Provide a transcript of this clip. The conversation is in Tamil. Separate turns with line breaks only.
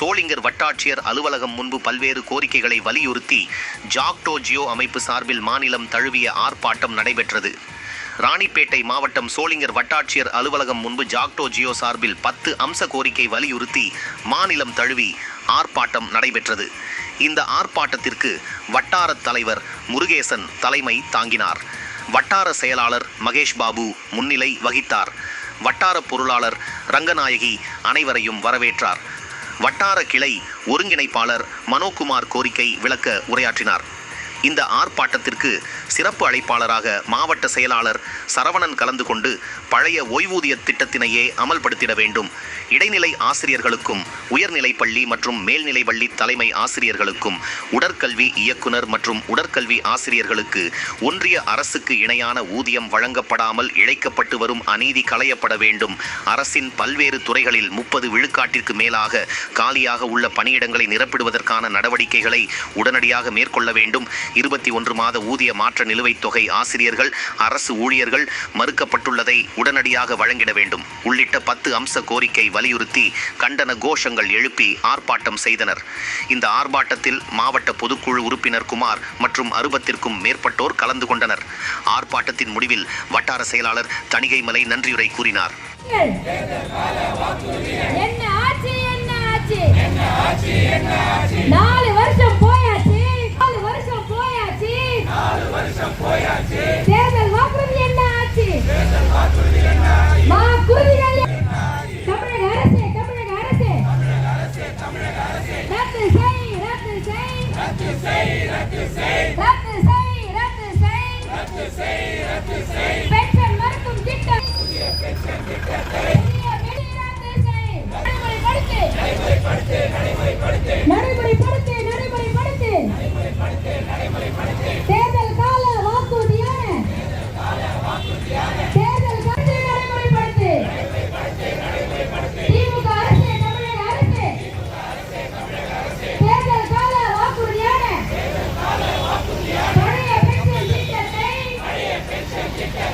சோளிங்கர் வட்டாட்சியர் அலுவலகம் முன்பு பல்வேறு கோரிக்கைகளை வலியுறுத்தி ஜாக்டோ ஜியோ அமைப்பு சார்பில் மாநிலம் தழுவிய ஆர்ப்பாட்டம் நடைபெற்றது. ராணிப்பேட்டை மாவட்டம் சோளிங்கர் வட்டாட்சியர் அலுவலகம் முன்பு ஜாக்டோ ஜியோ சார்பில் பத்து அம்ச கோரிக்கை வலியுறுத்தி மாநிலம் தழுவி ஆர்ப்பாட்டம் நடைபெற்றது. இந்த ஆர்ப்பாட்டத்திற்கு வட்டார தலைவர் முருகேசன் தலைமை தாங்கினார். வட்டார செயலாளர் மகேஷ் பாபு முன்னிலை வகித்தார். வட்டார பொருளாளர் ரங்கநாயகி அனைவரையும் வரவேற்றார். வட்டார கிளை ஒருங்கிணைப்பாளர் மனோகுமார் கோரிக்கை விளக்க உரையாற்றினார். இந்த ஆர்ப்பாட்டத்திற்கு சிறப்பு அழைப்பாளராக மாவட்ட செயலாளர் சரவணன் கலந்து கொண்டு பழைய ஓய்வூதிய திட்டத்தினையே அமல்படுத்திட வேண்டும். இடைநிலை ஆசிரியர்களுக்கும் உயர்நிலை பள்ளி மற்றும் மேல்நிலை பள்ளி தலைமை ஆசிரியர்களுக்கும் உடற்கல்வி இயக்குனர் மற்றும் உடற்கல்வி ஆசிரியர்களுக்கு ஒன்றிய அரசுக்கு இணையான ஊதியம் வழங்கப்படாமல் இழைக்கப்பட்டு வரும் அநீதி களையப்பட வேண்டும். அரசின் பல்வேறு துறைகளில் முப்பது விழுக்காட்டிற்கு மேலாக காலியாக உள்ள பணியிடங்களை நிரப்பிடுவதற்கான நடவடிக்கைகளை உடனடியாக மேற்கொள்ள வேண்டும். இருபத்தி ஒன்று மாத ஊதிய மாற்ற நிலுவைத் தொகை ஆசிரியர்கள் அரசு ஊழியர்கள் மறுக்கப்பட்டுள்ளதை உடனடியாக வழங்கிட வேண்டும். உள்ளிட்ட பத்து அம்ச கோரிக்கை வலியுறுத்தி கண்டன கோஷங்கள் எழுப்பி ஆர்ப்பாட்டம் செய்தனர். இந்த ஆர்ப்பாட்டத்தில் மாவட்ட பொதுக்குழு உறுப்பினர் குமார் மற்றும் அறுபத்திற்கும் மேற்பட்டோர் கலந்து கொண்டனர். ஆர்ப்பாட்டத்தின் முடிவில் வட்டார செயலாளர் தணிகைமலை நன்றியுரை கூறினார்.
என்ன ஆச்சு என்ன ஆச்சு? Get down.